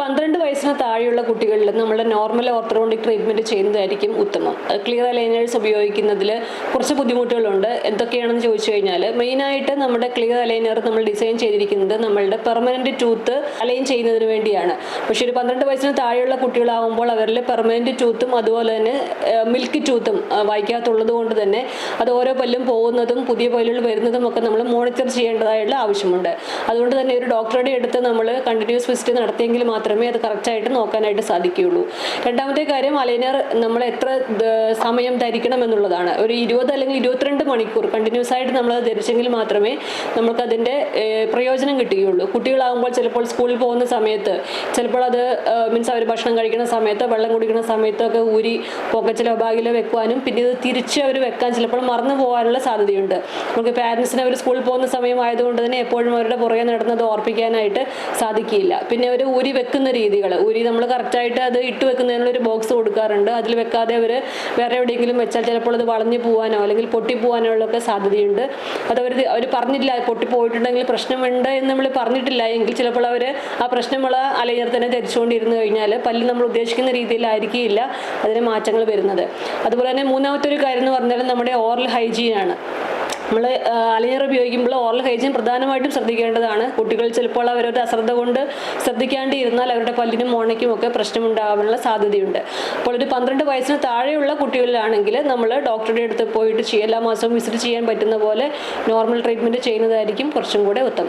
പന്ത്രണ്ട് വയസ്സിന് താഴെയുള്ള കുട്ടികളിൽ നമ്മൾ നോർമൽ ഓർത്തഡോണ്ടിക് ട്രീറ്റ്മെന്റ് ചെയ്യുന്നതായിരിക്കും ഉത്തമം. ക്ലിയർ അലൈനേഴ്സ് ഉപയോഗിക്കുന്നതിൽ കുറച്ച് ബുദ്ധിമുട്ടുകളുണ്ട്. എന്തൊക്കെയാണെന്ന് ചോദിച്ചു കഴിഞ്ഞാൽ മെയിനായിട്ട് നമ്മുടെ ക്ലിയർ അലൈനർ നമ്മൾ ഡിസൈൻ ചെയ്തിരിക്കുന്നത് നമ്മളുടെ പെർമനന്റ് ടൂത്ത് അലൈൻ ചെയ്യുന്നതിന് വേണ്ടിയാണ്. പക്ഷേ ഒരു പന്ത്രണ്ട് വയസ്സിന് താഴെയുള്ള കുട്ടികളാവുമ്പോൾ അവരിൽ പെർമനന്റ് ടൂത്തും അതുപോലെ തന്നെ മിൽക്ക് ടൂത്തും വായിക്കാത്തുള്ളത് കൊണ്ട് തന്നെ അത് ഓരോ പല്ലും പോകുന്നതും പുതിയ പല്ലുകൾ വരുന്നതും ഒക്കെ നമ്മൾ മോണിറ്റർ ചെയ്യേണ്ടതായുള്ള ആവശ്യമുണ്ട്. അതുകൊണ്ട് തന്നെ ഒരു ഡോക്ടറുടെ അടുത്ത് നമ്മൾ കണ്ടിന്യൂസ് വിസിറ്റ് നടത്തിയെങ്കിൽ മാത്രമേ അത് കറക്റ്റായിട്ട് നോക്കാനായിട്ട് സാധിക്കുകയുള്ളൂ. രണ്ടാമത്തെ കാര്യം അലൈനർ നമ്മൾ എത്ര സമയം ധരിക്കണം എന്നുള്ളതാണ്. ഒരു ഇരുപത് അല്ലെങ്കിൽ ഇരുപത്തിരണ്ട് മണിക്കൂർ കണ്ടിന്യൂസ് ആയിട്ട് നമ്മൾ അത് ധരിച്ചെങ്കിൽ മാത്രമേ നമുക്ക് അതിന്റെ പ്രയോജനം കിട്ടുകയുള്ളൂ. കുട്ടികളാകുമ്പോൾ ചിലപ്പോൾ സ്കൂളിൽ പോകുന്ന സമയത്ത് ചിലപ്പോൾ അത് മീൻസ് അവർ ഭക്ഷണം കഴിക്കുന്ന സമയത്ത് വെള്ളം കുടിക്കുന്ന സമയത്തൊക്കെ ഊരി പോക്കറ്റിലോ ബാഗിലോ വെക്കുവാനും പിന്നെ ഇത് തിരിച്ച് അവർ വെക്കാൻ ചിലപ്പോൾ മറന്നു പോകാനുള്ള സാധ്യതയുണ്ട്. നമുക്ക് പാരൻസിന് അവർ സ്കൂളിൽ പോകുന്ന സമയമായതുകൊണ്ട് തന്നെ എപ്പോഴും അവരുടെ പുറകെ നടന്നത് ഓർപ്പിക്കാനായിട്ട് സാധിക്കില്ല പിന്നെ അവർ ഊരി വെക്കുന്ന രീതികൾ ഊരി നമ്മൾ കറക്റ്റായിട്ട് അത് ഇട്ട് വെക്കുന്നതിനുള്ള ഒരു ബോക്സ് കൊടുക്കാറുണ്ട്. അതിൽ വെക്കാതെ അവർ വേറെ എവിടെയെങ്കിലും വെച്ചാൽ ചിലപ്പോൾ അത് വളഞ്ഞു പോകാനോ അല്ലെങ്കിൽ പൊട്ടിപ്പോകാനോ ഒക്കെ സാധ്യതയുണ്ട്. അത് അവർ പറഞ്ഞിട്ടില്ല പൊട്ടിപ്പോയിട്ടുണ്ടെങ്കിൽ പ്രശ്നമുണ്ട് എന്ന് നമ്മൾ പറഞ്ഞിട്ടില്ല. എങ്കിൽ ചിലപ്പോൾ അവർ ആ പ്രശ്നമുള്ള അലയർ തന്നെ ധരിച്ചുകൊണ്ടിരുന്നു കഴിഞ്ഞാൽ പല്ല് നമ്മൾ ഉദ്ദേശിക്കുന്ന രീതിയിലായിരിക്കില്ല അതിന് മാറ്റങ്ങൾ വരുന്നത്. അതുപോലെ തന്നെ മൂന്നാമത്തെ ഒരു കാര്യം എന്ന് പറഞ്ഞാൽ നമ്മുടെ ഓറൽ ഹൈജീനാണ് നമ്മൾ അലയർ ഉപയോഗിക്കുമ്പോൾ ഓറൽ ഹൈജീൻ പ്രധാനമായിട്ടും ശ്രദ്ധിക്കേണ്ടതാണ്. കുട്ടികൾ ചിലപ്പോൾ അവരുടെ അശ്രദ്ധ കൊണ്ട് ശ്രദ്ധിക്കാണ്ട് ഇരുന്നാൽ അവരുടെ പല്ലിനും മോണയ്ക്കും ഒക്കെ പ്രശ്നമുണ്ടാകാനുള്ള സാധ്യതയുണ്ട്. അപ്പോൾ ഒരു പന്ത്രണ്ട് വയസ്സിന് താഴെയുള്ള കുട്ടികളിലാണെങ്കിൽ നമ്മൾ ഡോക്ടറുടെ അടുത്ത് പോയിട്ട് എല്ലാ മാസവും വിസിറ്റ് ചെയ്യാൻ പറ്റുന്ന പോലെ നോർമൽ ട്രീറ്റ്മെന്റ് ചെയ്യുന്നതായിരിക്കും കുറച്ചും കൂടെ ഉത്തമം.